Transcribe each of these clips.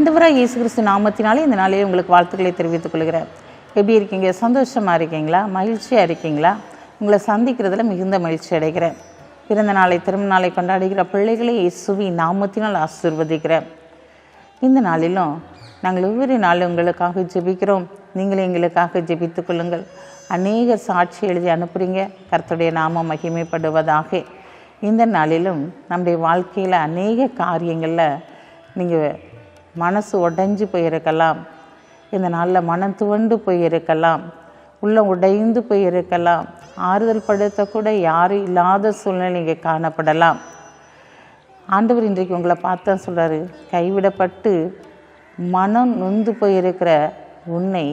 இயேசு கிறிஸ்து நாமத்தினாலே இந்த நாளிலே உங்களுக்கு வாழ்த்துக்களை தெரிவித்துக் கொள்கிறேன். எப்படி இருக்கீங்க? சந்தோஷமாக இருக்கீங்களா? மகிழ்ச்சியாக இருக்கீங்களா? உங்களை சந்திக்கிறதுல மிகுந்த மகிழ்ச்சி அடைகிறேன். பிறந்த நாளை திரும்ப நாளை கொண்டாடுகிற பிள்ளைகளை இயேசுவி நாமத்தினால் ஆசிர்வதிக்கிறேன். இந்த நாளிலும் நாங்கள் ஒவ்வொரு நாளும் உங்களுக்காக ஜெபிக்கிறோம். நீங்களும் எங்களுக்காக ஜெபித்துக் கொள்ளுங்கள். அநேக சாட்சி எழுதி அனுப்புறீங்க. கர்த்தருடைய நாமம் மகிமைப்படுவதாக. இந்த நாளிலும் நம்முடைய வாழ்க்கையில் அநேக காரியங்களில் நீங்கள் மனசு உடைஞ்சு போயிருக்கலாம். இந்த நாளில் மனம் துவண்டு போயிருக்கலாம். உள்ளம் உடைந்து போயிருக்கலாம். ஆறுதல் படுத்தக்கூட கூட யாரும் இல்லாத சூழ்நிலை இங்கே காணப்படலாம். ஆண்டவர் இன்றைக்கு உங்களை பார்த்தா சொல்கிறாரு கைவிடப்பட்டு மனம் நொந்து போயிருக்கிற உன்னை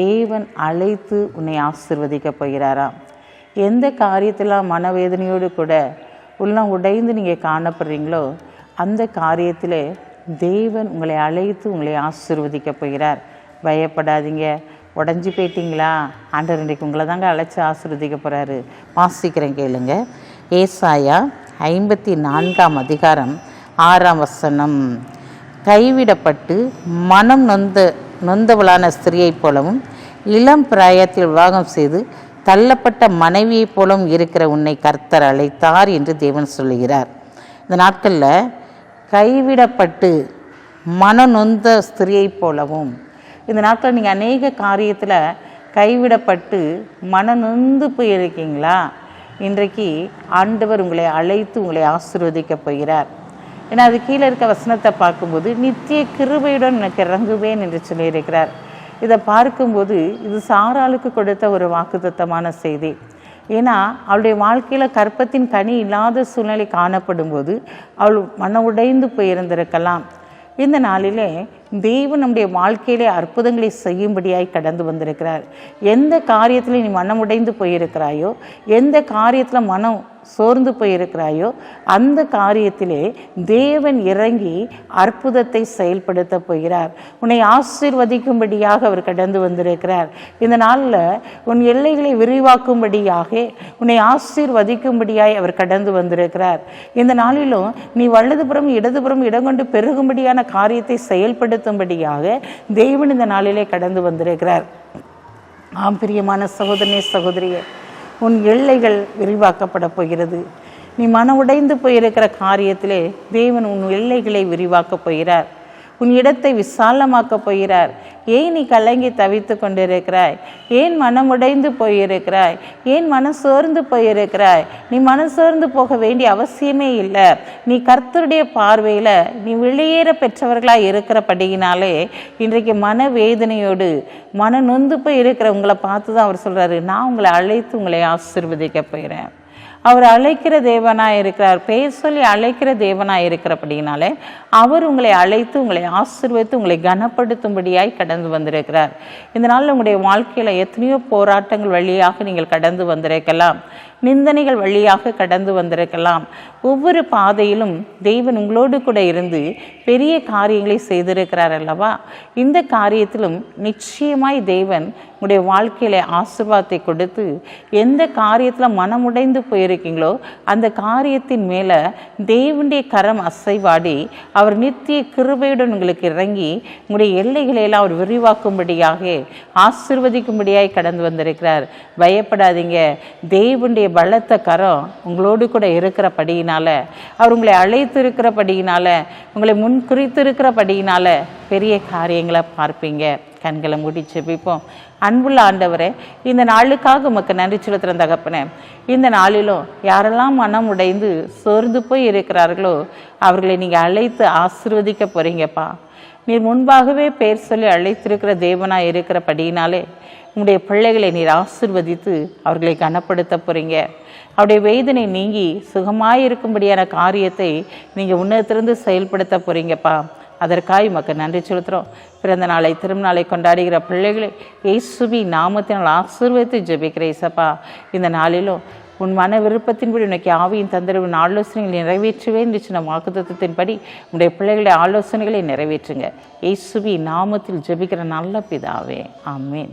தேவன் அழைத்து உன்னை ஆசிர்வதிக்க போகிறாராம். எந்த காரியத்தில் மனவேதனையோடு கூட உள்ளம் உடைந்து நீங்கள் காணப்படுறீங்களோ அந்த காரியத்தில் தேவன் உங்களை அழைத்து உங்களை ஆசிர்வதிக்க போகிறார். பயப்படாதீங்க. உடஞ்சி போயிட்டீங்களா? ஆண்டவர் இன்றைக்கு உங்களை தாங்க அழைச்சி ஆசிர்வதிக்க போகிறாரு வாசிக்கிறேன் கேளுங்க. ஏசாயா ஐம்பத்தி நான்காம் அதிகாரம் ஆறாம் வசனம். கைவிடப்பட்டு மனம் நொந்த நொந்தவளான ஸ்திரியைப் போலவும் இளம் பிராயத்தில் விவாகம் செய்து தள்ளப்பட்ட மனைவியைப் போலவும் இருக்கிற உன்னை கர்த்தர் அழைத்தார் என்று தேவன் சொல்லுகிறார். இந்த நாட்களில் கைவிடப்பட்டு மன நொந்த ஸ்திரியைப் போலவும். இந்த நாட்களில் நீங்கள் அநேக காரியத்தில் கைவிடப்பட்டு மன நொந்து போயிருக்கீங்களா? இன்றைக்கு ஆண்டவர் உங்களை அழைத்து உங்களை ஆசீர்வதிக்க போகிறார். ஏன்னா அது கீழே இருக்க வசனத்தை பார்க்கும்போது நித்திய கிருபையுடன் எனக்கு இறங்குவேன் என்று சொல்லியிருக்கிறார். இதை பார்க்கும்போது இது சாராளுக்கு கொடுத்த ஒரு வாக்குத்தத்தமான செய்தி. ஏன்னா அவளுடைய வாழ்க்கையில் கற்பத்தின் கனி இல்லாத சூழ்நிலை காணப்படும் போது அவள் மன உடைந்து போயிருந்திருக்கலாம். இந்த நாளிலே தெய்வம் நம்முடைய வாழ்க்கையிலே அற்புதங்களை செய்யும்படியாய் கடந்து வந்திருக்கிறார். எந்த காரியத்தில் நீ மனமுடைந்து போயிருக்கிறாயோ எந்த காரியத்தில் மனம் சோர்ந்து போயிருக்கிறாயோ அந்த காரியத்திலே தேவன் இறங்கி அற்புதத்தை செயல்படுத்த போகிறார். உன்னை ஆசீர்வதிக்கும்படியாக அவர் கடந்து வந்திருக்கிறார். இந்த நாளில் உன் எல்லைகளை விரிவாக்கும்படியாக உன்னை ஆசீர்வதிக்கும்படியாய் அவர் கடந்து வந்திருக்கிறார். இந்த நாளிலும் நீ வலதுபுறம் இடதுபுறம் இடம் கொண்டு பெருகும்படியான காரியத்தை செயல்படுத்த செயல்படுத்தும்படியாக தேவன் இந்த நாளிலே கடந்து வந்திருக்கிறார். ஆம் பிரியமான சகோதரனே சகோதரியே உன் எல்லைகள் விரிவாக்கப்பட போகிறது. நீ மன உடைந்து போயிருக்கிற காரியத்திலே தேவன் உன் எல்லைகளை விரிவாக்கப் போகிறார். உன் இடத்தை விசாலமாக்கப் போகிறார். ஏன் நீ கலங்கி தவித்து கொண்டிருக்கிறாய்? ஏன் மனம் உடைந்து போயிருக்கிறாய்? ஏன் மனம் சோர்ந்து போயிருக்கிறாய்? நீ மனம் சோர்ந்து போக வேண்டிய அவசியமே இல்லை. நீ கர்த்தருடைய பார்வையில் நீ வெளியேற பெற்றவர்களாக இருக்கிறபடியினாலே இன்றைக்கு மன வேதனையோடு மன நொந்து போய் இருக்கிற உங்களை பார்த்து தான் அவர் சொல்கிறாரு நான் உங்களை அழைத்து உங்களை ஆசிர்வதிக்க போயிறேன் அவர் அழைக்கிற தேவனாக இருக்கிறார். பெயர் சொல்லி அழைக்கிற தேவனாய் இருக்கிறபடினாலே அவர் உங்களை அழைத்து உங்களை ஆசிர்வதித்து உங்களை கனப்படுத்தும்படியாய் கடந்து வந்திருக்கிறார். இதனால் உங்களுடைய வாழ்க்கையில் எத்தனையோ போராட்டங்கள் வழியாக நீங்கள் கடந்து வந்திருக்கலாம். நிந்தனைகள் வழியாக கடந்து வந்திருக்கலாம். ஒவ்வொரு பாதையிலும் தெய்வன் உங்களோடு கூட இருந்து பெரிய காரியங்களை செய்திருக்கிறார் அல்லவா? இந்த காரியத்திலும் நிச்சயமாய் தெய்வன் உங்களுடைய வாழ்க்கையில ஆசிர்வாதத்தை கொடுத்து எந்த காரியத்தில் மனமுடைந்து போயிருக்கீங்களோ அந்த காரியத்தின் மேலே தெய்வனுடைய கரம் அசைவாடி அவர் நித்திய கிருபையுடன் உங்களுக்கு இறங்கி உங்களுடைய எல்லைகளை எல்லாம் அவர் விரிவாக்கும்படியாக ஆசிர்வதிக்கும்படியாய் கடந்து வந்திருக்கிறார். பயப்படாதீங்க. தெய்வனுடைய பலத்த கரம் உங்களோடு கூட இருக்கிறபடியினால அவர் உங்களை அழைத்து இருக்கிறபடியினால உங்களை முன் குறித்து இருக்கிறபடியினால பெரிய காரியங்களை பார்ப்பீங்க. கண்களை முடிச்சு செபிப்போம். அன்புள்ள ஆண்டவரே இந்த நாளுக்காக உமக்கு நன்றி செலுத்துகிற தகப்பனே. இந்த நாளிலும் யாரெல்லாம் மனம் உடைந்து சோர்ந்து போய் இருக்கிறார்களோ அவர்களை நீங்கள் அழைத்து ஆசிர்வதிக்க போறீங்கப்பா. நீர் முன்பாகவே பெயர் சொல்லி அழைத்திருக்கிற தேவனாக இருக்கிறபடியினாலே உங்களுடைய பிள்ளைகளை நீர் ஆசிர்வதித்து அவர்களை கனப்படுத்த போறீங்க. அவருடைய வேதனை நீங்கி சுகமாய் இருக்கும்படியான காரியத்தை நீங்கள் உன்னத்திலிருந்து செயல்படுத்த போறீங்கப்பா. அதற்காக உமக்கு நன்றி செலுத்துகிறோம் பிறந்த நாளை திருநாளை கொண்டாடுகிற பிள்ளைகளை இயேசுவி நாமத்தினால் ஆசீர்வதித்து ஜெபிக்கிற இசப்பா இந்த நாளிலும் உன் மன விருப்பத்தின்படி உனக்கு ஆவியின் தந்திரவின் ஆலோசனைகளை நிறைவேற்றுவேன் என்று சொன்ன வாக்குத்தத்தின்படி உடைய பிள்ளைகளுடைய ஆலோசனைகளை நிறைவேற்றுங்க. இயேசுவி நாமத்தில் ஜெபிக்கிற நல்ல பிதாவே. ஆமேன்.